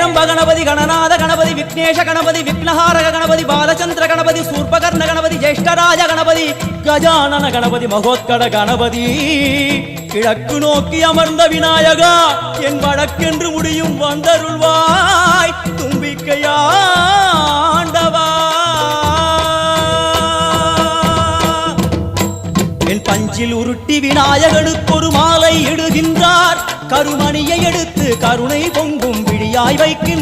ஹேரம்ப கணபதி கணநாத கணபதி விக்னேஷ கணபதி விக்னஹாரக கணபதி பாலச்சந்திர கணபதி சூர்பகர்ண கணபதி ஜேஷ்டராஜ கணபதி கஜானன கணபதி மகோத்கட கணபதி. கிழக்கு நோக்கி அமர்ந்த விநாயகா என் வழக்கென்று முடியும் வந்தருள்வாய் தும்பிக்கையாண்டவா என் பஞ்சில் உருட்டி விநாயகனுக்கு ஒரு மாலை இடுகின்றார் கருமணியை எடுத்து கருணை பொங்கும் விழியாய் வைக்கின்ற